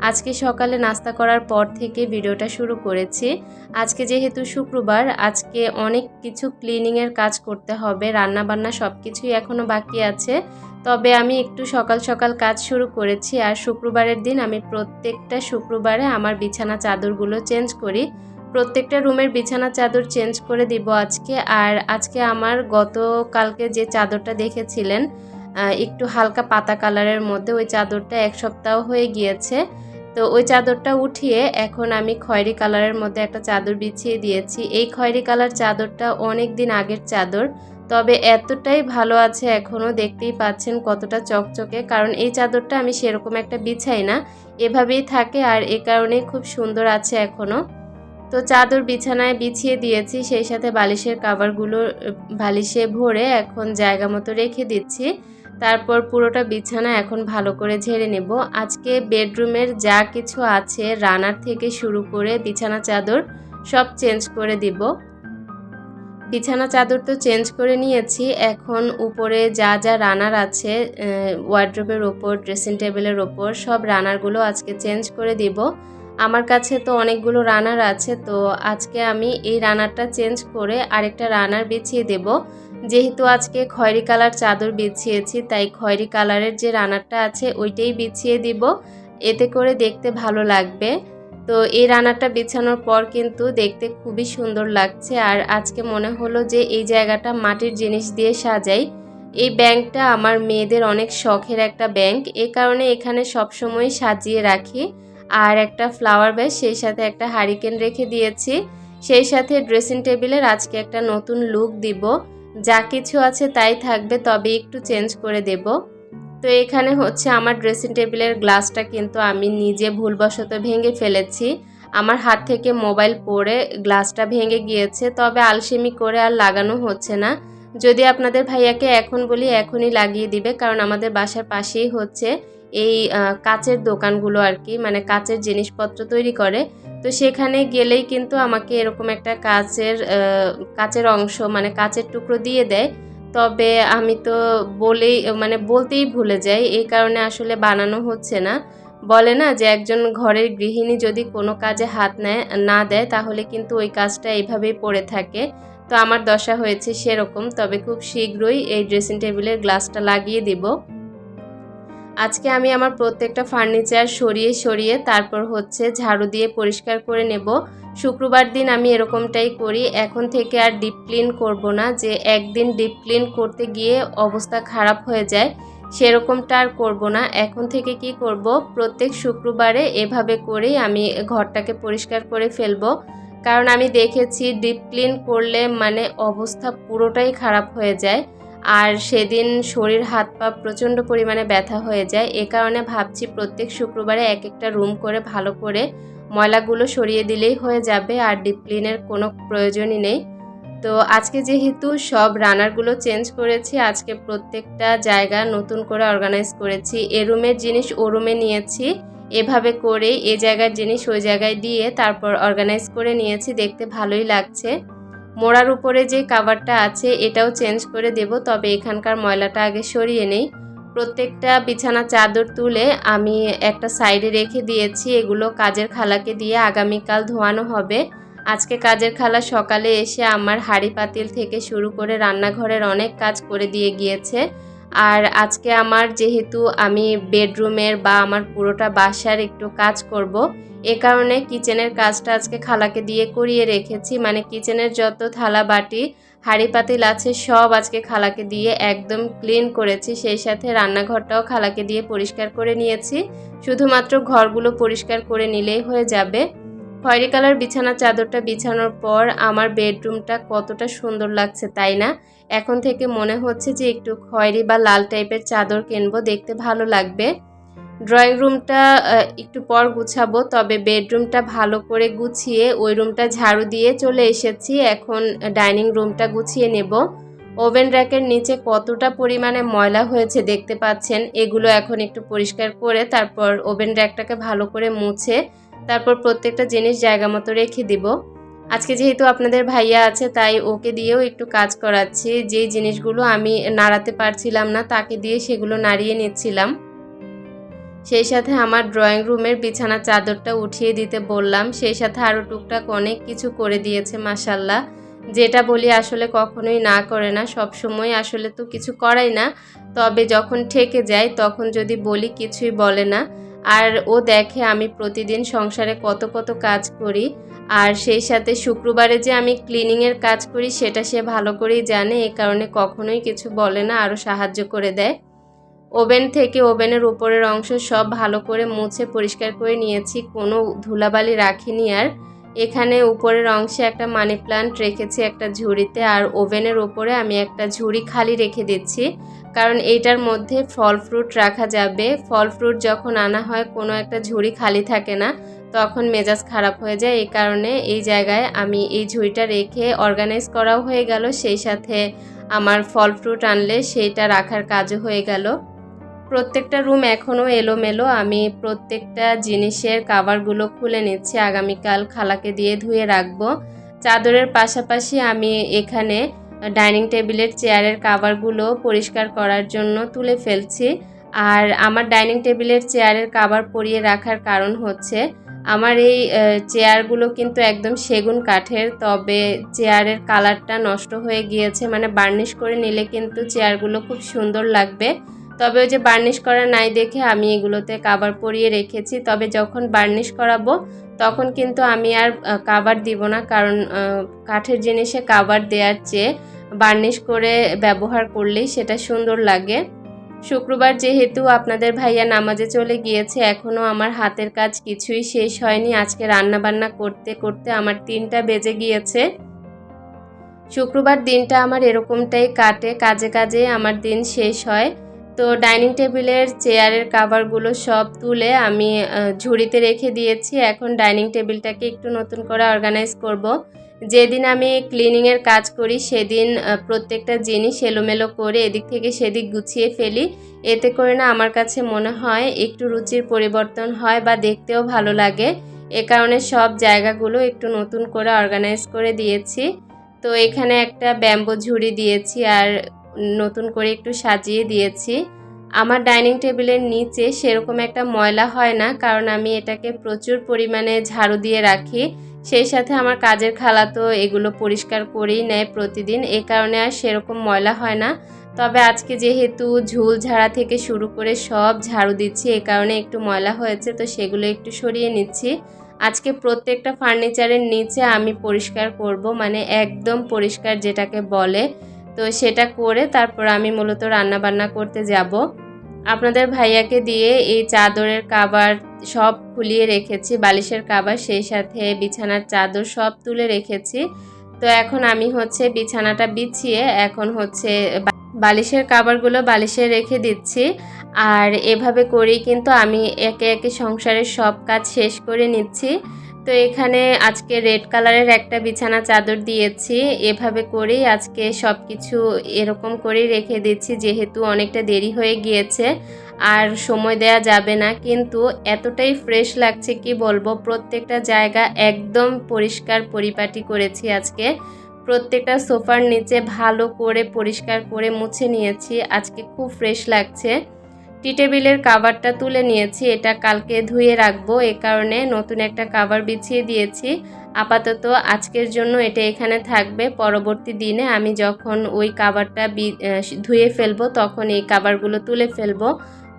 আজকে সকালে নাস্তা করার পর থেকে ভিডিওটা শুরু করেছি। আজকে যেহেতু শুক্রবার, আজকে অনেক কিছু ক্লিনিংয়ের কাজ করতে হবে রান্না বান্না সব কিছুই এখনও বাকি আছে। তবে আমি একটু সকাল সকাল কাজ শুরু করেছি আর শুক্রবারের দিন আমি প্রত্যেকটা শুক্রবারে আমার বিছানা চাদরগুলো চেঞ্জ করি। প্রত্যেকটা রুমের বিছানা চাদর চেঞ্জ করে দিব আজকে। আর আজকে আমার গতকালকে যে চাদরটা দেখেছিলেন একটু হালকা পাতা কালারের মধ্যে ওই চাদরটা এক সপ্তাহ হয়ে গিয়েছে। তো ওই চাদরটা উঠিয়ে এখন আমি খয়েরি কালারের মধ্যে একটা চাদর বিছিয়ে দিয়েছি। এই খয়েরি কালার চাদরটা অনেক দিন আগের চাদর, তবে এতটাই ভালো আছে এখনও দেখতেই পাচ্ছেন কতটা চকচকে, কারণ এই চাদরটা আমি সেরকম একটা বিছাই না। এভাবেই থাকে আর এ কারণেই খুব সুন্দর আছে এখনও তো চাদর বিছানায় বিছিয়ে দিয়েছি, সেই সাথে বালিশের কাভারগুলো বালিশে ভরে এখন জায়গা মতো রেখে দিচ্ছি। তারপর পুরোটা বিছানা এখন ভালো করে ঝেড়ে নেব। আজকে বেডরুমের যা কিছু আছে রানার থেকে শুরু করে বিছানা চাদর সব চেঞ্জ করে দিব। বিছানা চাদর তো চেঞ্জ করে নিয়েছি। এখন উপরে যা যা রানার আছে ওয়ার্ড্রোবের ওপর ড্রেসিং টেবিলের ওপর সব রানারগুলো আজকে চেঞ্জ করে দিব। আমার কাছে তো অনেকগুলো রানার আছে, তো আজকে আমি এই রানারটা চেঞ্জ করে আরেকটা রানার বিছিয়ে দেব। যেহেতু আজকে খয়েরি কালার চাদর বিছিয়েছি, তাই খয়েরি কালারের যে রানারটা আছে ওইটাই বিছিয়ে দিব। এতে করে দেখতে ভালো লাগবে। তো এই রানারটা বিছানোর পর কিন্তু দেখতে খুবই সুন্দর লাগছে, আর আজকে মনে হলো যে এই জায়গাটা মাটির জিনিস দিয়ে সাজাই। এই ব্যাংকটা আমার মেয়েদের অনেক শখের একটা ব্যাংক এই কারণে এখানে সবসময় সাজিয়ে রাখি। আর একটা ফ্লাওয়ার ব্যাস সেই সাথে একটা হারিকেন রেখে দিয়েছি। সেই সাথে ড্রেসিং টেবিলের আজকে একটা নতুন লুক দিব। যা কিছু আছে তাই থাকবে, তবে একটু চেঞ্জ করে দেব। তো এখানে হচ্ছে আমার ড্রেসিং টেবিলের গ্লাসটা কিন্তু আমি নিজে ভুলবশত ভেঙে ফেলেছি। আমার হাত থেকে মোবাইল পড়ে গ্লাসটা ভেঙে গিয়েছে, তবে আলসেমি করে আর লাগানো হচ্ছে না। যদি আপনাদের ভাইয়াকে এখন বলি, এখনই লাগিয়ে দিবে, কারণ আমাদের বাসার পাশেই হচ্ছে। এই কাচের দোকানগুলো আর কি মানে কাচের জিনিসপত্র তৈরি করে। তো সেখানে গেলেই কিন্তু আমাকে এরকম একটা কাচের কাচের অংশ মানে কাচের টুকরো দিয়ে দেয়। তবে আমি তো বলেই মানে বলতেই ভুলে যাই, এই কারণে আসলে বানানো হচ্ছে না। বলে না যে একজন ঘরের গৃহিণী যদি কোনো কাজে হাত নেয়, না দেয়, তাহলে কিন্তু ওই কাজটা এইভাবেই পড়ে থাকে। তো আমার দশা হয়েছে সেরকম, তবে খুব শীঘ্রই এই ড্রেসিং টেবিলের গ্লাসটা লাগিয়ে দিব। আজকে আমি আমার প্রত্যেকটা ফার্নিচার সরিয়ে সরিয়ে তারপর হচ্ছে ঝাড়ু দিয়ে পরিষ্কার করে নেব। শুক্রবার দিন আমি এরকমটাই করি। এখন থেকে আর ডিপ ক্লিন করব না যে একদিন ডিপ ক্লিন করতে গিয়ে অবস্থা খারাপ হয়ে যায়, সেরকমটা আর করব না। এখন থেকে কি করব? প্রত্যেক শুক্রবারে এভাবে করেই আমি ঘরটাকে পরিষ্কার করে ফেলব। কারণ আমি দেখেছি ডিপ ক্লিন করলে মানে অবস্থা পুরোটাই খারাপ হয়ে যায়। আর সেদিন শরীর, হাত পা প্রচণ্ড পরিমাণে ব্যথা হয়ে যায়। এ কারণে ভাবছি প্রত্যেক শুক্রবারে এক একটা রুম করে, ভালো করে ময়লাগুলো সরিয়ে দিলেই হয়ে যাবে আর ডিপ ক্লিনের কোনো প্রয়োজনই নেই। তো আজকে যেহেতু সব রানারগুলো চেঞ্জ করেছি, আজকে প্রত্যেকটা জায়গা নতুন করে অর্গানাইজ করেছি। এ রুমের জিনিস ও রুমে নিয়েছি, এভাবে করে এ জায়গার জিনিস ওই জায়গায় দিয়ে তারপর অর্গানাইজ করে নিয়েছি। দেখতে ভালোই লাগছে। মোড়ার উপরে যে কাভারটা আছে, এটাও চেঞ্জ করে দেব, তবে এখানকার ময়লাটা আগে সরিয়ে নেই। প্রত্যেকটা বিছানা চাদর তুলে আমি একটা সাইডে রেখে দিয়েছি, এগুলো কাজের খালাকে দিয়ে আগামীকাল ধোয়ানো হবে। আজকে কাজের খালা সকালে এসে আমার হাড়ি পাতিল থেকে শুরু করে রান্নাঘরের অনেক কাজ করে দিয়ে গিয়েছে। আর আজকে আমার যেহেতু আমি বেডরুমের বা আমার পুরোটা বাসার একটু কাজ করব। এ কারণে কিচেনের কাজটা আজকে খালাকে দিয়ে করিয়ে রেখেছি। মানে কিচেনের যত থালা বাটি, হাঁড়ি পাতিল আছে সব আজকে খালাকে দিয়ে একদম ক্লিন করেছি। সেই সাথে রান্নাঘরটাও খালাকে দিয়ে পরিষ্কার করে নিয়েছি। শুধুমাত্র ঘরগুলো পরিষ্কার করে নিলেই হয়ে যাবে। খয়েরি কালার বিছানা চাদরটা বিছানোর পর আমার বেডরুমটা কতটা সুন্দর লাগছে তাই না? এখন থেকে মনে হচ্ছে যে একটু খয়েরি বা লাল টাইপের চাদর কিনবো, দেখতে ভালো লাগবে। ড্রয়িং রুমটা একটু পর গুছাবো, তবে বেডরুমটা ভালো করে গুছিয়ে ওই রুমটা ঝাড়ু দিয়ে চলে এসেছি। এখন ডাইনিং রুমটা গুছিয়ে নেব। ওভেন র্যাকের নিচে কতটা পরিমাণে ময়লা হয়েছে দেখতে পাচ্ছেন, এগুলো এখন একটু পরিষ্কার করে তারপর ওভেন র্যাকটাকে ভালো করে মুছে, তারপর প্রত্যেকটা জিনিস জায়গা মতো রেখে দিব। আজকে যেহেতু আপনাদের ভাইয়া আছে, তাই ওকে দিয়েও একটু কাজ করাচ্ছি। যে জিনিসগুলো আমি নাড়াতে পারছিলাম না, তাকে দিয়ে সেগুলো নাড়িয়ে নিচ্ছিলাম। সেই সাথে আমার ড্রয়িং রুমের বিছানা চাদরটা উঠিয়ে দিতে বললাম। সেই সাথে আরও টুকটাক অনেক কিছু করে দিয়েছে মাসাল্লাহ যেটা বলি আসলে কখনোই না করে না সব সময় আসলে তো কিছু করাই না। তবে যখন ঠেকে যায়, তখন যদি বলি কিছুই বলে না। আর ও দেখে আমি প্রতিদিন সংসারে কত কত কাজ করি। আর সেই সাথে শুক্রবারে যে আমি ক্লিনিংয়ের কাজ করি, সেটা সে ভালো করেই জানে। এ কারণে কখনোই কিছু বলে না, আরও সাহায্য করে দেয়। ওভেন থেকে ওভেনের উপরের অংশ সব ভালো করে মুছে পরিষ্কার করে নিয়েছি, কোনো ধুলাবালি রাখিনি। আর এখানে উপরের অংশে একটা মানি প্লান্ট রেখেছি একটা ঝুড়িতে, আর ওভেনের ওপরে আমি একটা ঝুড়ি খালি রেখে দিচ্ছি। কারণ এইটার মধ্যে ফল ফ্রুট রাখা যাবে। ফল ফ্রুট যখন আনা হয়, কোনো একটা ঝুড়ি খালি থাকে না। তখন মেজাজ খারাপ হয়ে যায় এই কারণে এই জায়গায় আমি এই ঝুড়িটা রেখে অর্গানাইজ করাও হয়ে গেল, সেই সাথে আমার ফল ফ্রুট আনলে সেইটা রাখার কাজও হয়ে গেল। প্রত্যেকটা রুম এখনও এলোমেলো, আমি প্রত্যেকটা জিনিসের কাভারগুলো খুলে নিচ্ছি, আগামীকাল খালাকে দিয়ে ধুয়ে রাখব। চাদরের পাশাপাশি আমি এখানে ডাইনিং টেবিলের চেয়ারের কাভারগুলো পরিষ্কার করার জন্য তুলে ফেলছি। আর আমার ডাইনিং টেবিলের চেয়ারের কাভার পরিয়ে রাখার কারণ হচ্ছে আমার এই চেয়ারগুলো কিন্তু একদম সেগুন কাঠের, তবে চেয়ারের কালারটা নষ্ট হয়ে গিয়েছে মানে বার্নিশ করে নিলে কিন্তু চেয়ারগুলো খুব সুন্দর লাগবে। তবে ওই যে বার্নিশ করা নাই দেখে আমি এগুলোতে কাবার পরিয়ে রেখেছি, তবে যখন বার্নিশ করাবো, তখন কিন্তু আমি আর কাবার দিব না, কারণ কাঠের জিনিসে কাবার দেওয়ার চেয়ে বার্নিশ করে ব্যবহার করলেই সেটা সুন্দর লাগে। শুক্রবার যেহেতু আপনাদের ভাইয়া নামাজে চলে গিয়েছে এখনও আমার হাতের কাজ কিছুই শেষ হয়নি। আজকে রান্না বান্না করতে করতে আমার তিনটা বেজে গিয়েছে। শুক্রবার দিনটা আমার এরকমটাই কাটে, কাজে কাজে আমার দিন শেষ হয়। তো ডাইনিং টেবিলের চেয়ারের কাভারগুলো সব তুলে আমি ঝুড়িতে রেখে দিয়েছি। এখন ডাইনিং টেবিলটাকে একটু নতুন করে অর্গানাইজ করব। যেদিন আমি ক্লিনিংয়ের কাজ করি, সেদিন প্রত্যেকটা জিনিস এলোমেলো করে এদিক থেকে সেদিক গুছিয়ে ফেলি। এতে করে না আমার কাছে মনে হয় একটু রুচির পরিবর্তন হয় বা দেখতেও ভালো লাগে। এ কারণে সব জায়গাগুলো একটু নতুন করে অর্গানাইজ করে দিয়েছি। তো এখানে একটা ব্যাম্বো ঝুড়ি দিয়েছি আর নতুন করে একটু সাজিয়ে দিয়েছি। আমার ডাইনিং টেবিলের নিচে সেরকম একটা ময়লা হয় না, কারণ আমি এটাকে প্রচুর পরিমাণে ঝাড়ু দিয়ে রাখি। সেই সাথে আমার কাজের খালা তো এগুলো পরিষ্কার করেই নেয় প্রতিদিন, এ কারণে আর সেরকম ময়লা হয় না। তবে আজকে যেহেতু ঝুল ঝাড়া থেকে শুরু করে সব ঝাড়ু দিচ্ছি, এ কারণে একটু ময়লা হয়েছে, তো সেগুলো একটু সরিয়ে নিচ্ছি। আজকে প্রত্যেকটা ফার্নিচারের নিচে আমি পরিষ্কার করব মানে একদম পরিষ্কার যেটাকে বলে, তো সেটা করে তারপর আমি মূলত রান্না বান্না করতে যাব। আপনাদের ভাইয়াকে দিয়ে এই চাদরের কাবার সব খুলিয়ে রেখেছি, বালিশের কাবার, সেই সাথে বিছানার চাদর সব তুলে রেখেছি। তো এখন আমি হচ্ছে বিছানাটা বিছিয়ে এখন হচ্ছে বালিশের কাবারগুলো বালিশে রেখে দিচ্ছি। আর এভাবে করেই কিন্তু আমি একে একে সংসারের সব কাজ শেষ করে নিচ্ছি। তো এখানে আজকে রেড কালারের একটা বিছানা চাদর দিয়েছি। এভাবে করেই আজকে সব কিছু এরকম করেই রেখে দিচ্ছি, যেহেতু অনেকটা দেরি হয়ে গিয়েছে আর সময় দেয়া যাবে না। কিন্তু এতটাই ফ্রেশ লাগছে, কি বলব? প্রত্যেকটা জায়গা একদম পরিষ্কার পরিপাটি করেছি আজকে। প্রত্যেকটা সোফার নিচে ভালো করে পরিষ্কার করে মুছে নিয়েছি। আজকে খুব ফ্রেশ লাগছে। টি টেবিলের কাভারটা তুলে নিয়েছি, এটা কালকে ধুয়ে রাখব, এ কারণে নতুন একটা কাভার বিছিয়ে দিয়েছি। আপাতত আজকের জন্য এটা এখানে থাকবে, পরবর্তী দিনে আমি যখন ওই কাভারটা ধুয়ে ফেলব, তখন এই কাভারগুলো তুলে ফেলব।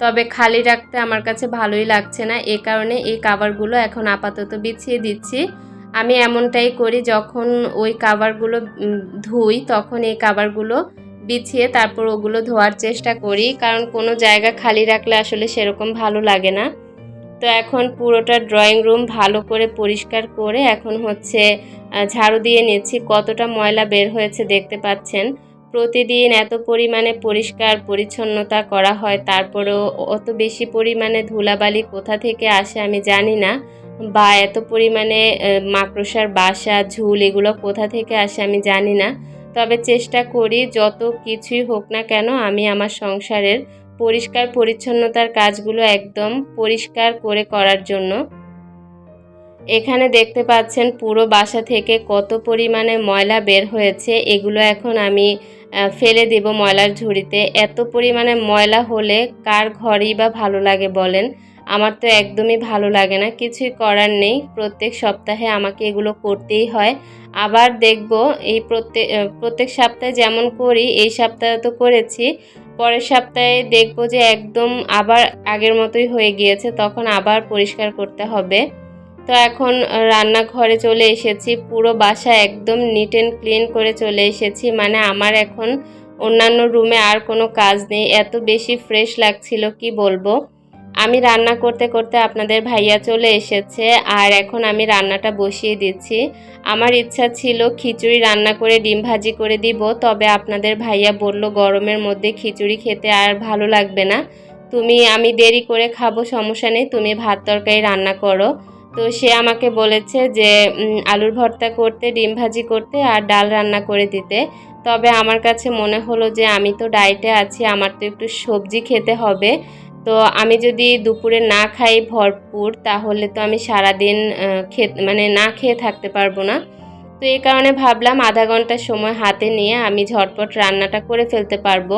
তবে খালি রাখতে আমার কাছে ভালোই লাগছে না, এ কারণে এই কাভারগুলো এখন আপাতত বিছিয়ে দিচ্ছি। আমি এমনটাই করি যখন ওই কাভারগুলো ধুই, তখন এই কাভারগুলো বিছিয়ে তারপর ওগুলো ধোয়ার চেষ্টা করি, কারণ কোনো জায়গা খালি রাখলে আসলে সেরকম ভালো লাগে না। তো এখন পুরোটা ড্রয়িং রুম ভালো করে পরিষ্কার করে এখন হচ্ছে ঝাড়ু দিয়ে নিচ্ছি। কতটা ময়লা বের হয়েছে দেখতে পাচ্ছেন। প্রতিদিন এত পরিমাণে পরিষ্কার পরিচ্ছন্নতা করা হয়, তারপরেও অত বেশি পরিমাণে ধুলাবালি কোথা থেকে আসে আমি জানি না, বা এত পরিমাণে মাকড়সার বাসা, ঝুল এগুলো কোথা থেকে আসে আমি জানি না। তবে চেষ্টা করি যত কিছুই হোক না কেন আমি আমার সংসারের পরিষ্কার পরিচ্ছন্নতার কাজগুলো একদম পরিষ্কার করে করার জন্য। এখানে দেখতে পাচ্ছেন পুরো বাসা থেকে কত পরিমাণে ময়লা বের হয়েছে, এগুলো এখন আমি ফেলে দেব ময়লার ঝুড়িতে। এত পরিমাণে ময়লা হলে কার ঘরেই বা ভালো লাগে বলেন? আমার তো একদমই ভালো লাগে না, কিছুই করার নেই। প্রত্যেক সপ্তাহে আমাকে এগুলো করতেই হয়। আবার দেখব এই প্রত্যেক প্রত্যেক সপ্তাহে যেমন করি, এই সপ্তাহে তো করেছি। পরের সপ্তাহে দেখব যে একদম আবার আগের মতোই হয়ে গিয়েছে, তখন আবার পরিষ্কার করতে হবে। তো এখন রান্নাঘরে চলে এসেছি, পুরো বাসা একদম নিট অ্যান্ড ক্লিন করে চলে এসেছি। মানে আমার এখন অন্যান্য রুমে আর কোনো কাজ নেই। এত বেশি ফ্রেশ লাগছিল, কি বলব? আমি রান্না করতে করতে আপনাদের ভাইয়া চলে এসেছে, আর এখন আমি রান্নাটা বসিয়ে দিচ্ছি। আমার ইচ্ছা ছিল খিচুড়ি রান্না করে, ডিম ভাজি করে দিব, তবে আপনাদের ভাইয়া বলল গরমের মধ্যে খিচুড়ি খেতে আর ভালো লাগবে না। তুমি, আমি দেরি করে খাব, সমস্যা নেই, তুমি ভাত তরকারি রান্না করো। তো সে আমাকে বলেছে যে আলুর ভর্তা করতে, ডিম ভাজি করতে আর ডাল রান্না করে দিতে। তবে আমার কাছে মনে হলো যে, আমি তো ডায়েটে আছি, আমার তো একটু সবজি খেতে হবে। তো আমি যদি দুপুরে না খাই ভরপুর, তাহলে তো আমি সারাদিন খেতে মানে না খেয়ে থাকতে পারব না। তো এই কারণে ভাবলাম আধা ঘণ্টা সময় হাতে নিয়ে আমি ঝটপট রান্নাটা করে ফেলতে পারব।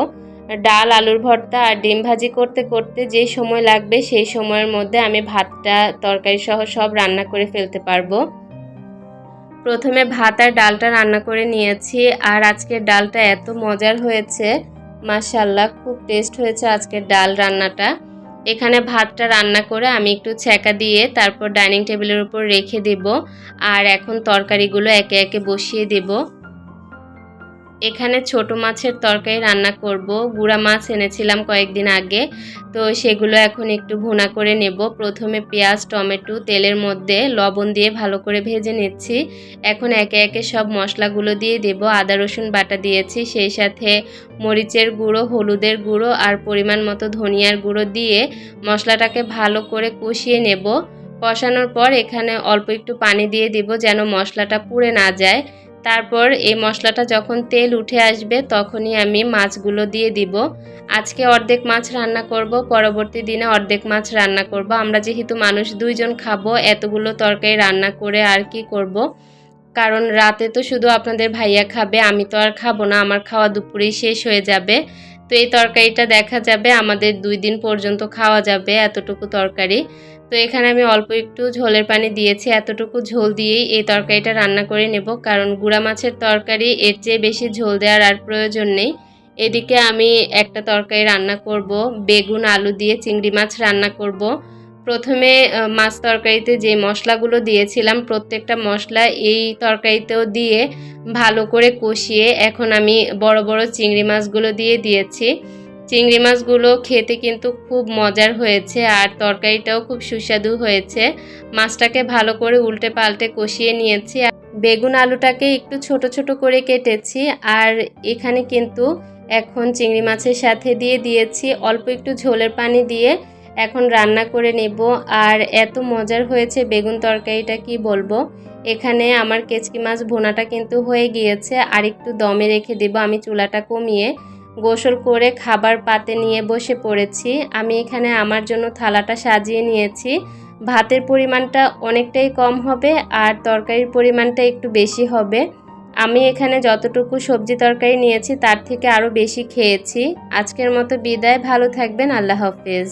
ডাল, আলুর ভর্তা আর ডিম ভাজি করতে করতে যে সময় লাগবে সেই সময়ের মধ্যে আমি ভাতটা, তরকারি সহ সব রান্না করে ফেলতে পারব। প্রথমে ভাত আর ডালটা রান্না করে নিয়েছি, আর আজকের ডালটা এত মজার হয়েছে। মাশাল্লাহ খুব টেস্ট হয়েছে আজকের ডাল রান্নাটা। এখানে ভাতটা রান্না করে আমি একটু ছ্যাঁকা দিয়ে তারপর ডাইনিং টেবিলের উপর রেখে দেব। আর এখন তরকারিগুলো একে একে বসিয়ে দেব। এখানে ছোট মাছের তরকারি রান্না করব। গুড়া মাছ এনেছিলাম কয়েকদিন আগে। তো সেগুলো এখন একটু ভুনা করে নেব। প্রথমে পেঁয়াজ, টমেটো, তেলের মধ্যে লবণ দিয়ে ভালো করে ভেজে নিচ্ছি। এখন একে একে সব মশলাগুলো দিয়ে দেব। আদা, রসুন বাটা দিয়েছি। সেই সাথে মরিচের গুঁড়ো, হলুদের গুঁড়ো আর পরিমাণ মতো ধনিয়ার গুঁড়ো দিয়ে মশলাটাকে ভালো করে কষিয়ে নেব। কষানোর পর এখানে অল্প একটু পানি দিয়ে দিব যেন মশলাটা পুড়ে না যায়। তারপর এই মশলাটা যখন তেল উঠে আসবে, তখনই আমি মাছগুলো দিয়ে দিব। আজকে অর্ধেক মাছ রান্না করব, পরবর্তী দিনে অর্ধেক মাছ রান্না করব। আমরা যেহেতু মানুষ দুইজন খাব, এতগুলো তরকারি রান্না করে আর কি করব? কারণ রাতে তো শুধু আপনাদের ভাইয়া খাবে, আমি তো আর খাব না, আমার খাওয়া দুপুরেই শেষ হয়ে যাবে। তো এই তরকারিটা দেখা যাবে, আমাদের দুই দিন পর্যন্ত খাওয়া যাবে এতটুকু তরকারি। তো এখানে আমি অল্প একটু ঝোলের পানি দিয়েছি, এতটুকু ঝোল দিয়েই এই তরকারিটা রান্না করে নেব। কারণ গুঁড়া মাছের তরকারি, এর চেয়ে বেশি ঝোল দেওয়ার আর প্রয়োজন নেই। এদিকে আমি একটা তরকারি রান্না করব, বেগুন, আলু দিয়ে চিংড়ি মাছ রান্না করব। প্রথমে মাছ তরকারিতে যে মশলাগুলো দিয়েছিলাম, প্রত্যেকটা মশলা এই তরকারিতেও দিয়ে ভালো করে কষিয়ে এখন আমি বড় বড় চিংড়ি মাছগুলো দিয়ে দিয়েছি। চিংড়ি মাছগুলো খেতে কিন্তু খুব মজার হয়েছে আর তরকারিটাও খুব সুস্বাদু হয়েছে। মাছটাকে ভালো করে উল্টে পাল্টে কষিয়ে নিয়েছি। আর বেগুন আলুটাকে একটু ছোট ছোট করে কেটেছি আর এখানে কিন্তু এখন চিংড়ি মাছের সাথে দিয়ে দিয়েছি। অল্প একটু ঝোলের পানি দিয়ে এখন রান্না করে নেব। আর এত মজার হয়েছে বেগুন তরকারিটা কি বলব? এখানে আমার কেচকি মাছ ভোনাটা কিন্তু হয়ে গিয়েছে। আর একটু দমে রেখে দেব। আমি চুলাটা কমিয়ে গোসল করে খাবার পাতে নিয়ে বসে পড়েছি। আমি এখানে আমার জন্য থালাটা সাজিয়ে নিয়েছি। ভাতের পরিমাণটা অনেকটাই কম হবে আর তরকারির পরিমাণটা একটু বেশি হবে। আমি এখানে যতটুকু সবজি তরকারি নিয়েছি তার থেকে আরও বেশি খেয়েছি। আজকের মতো বিদায়। ভালো থাকবেন। আল্লাহ হাফেজ।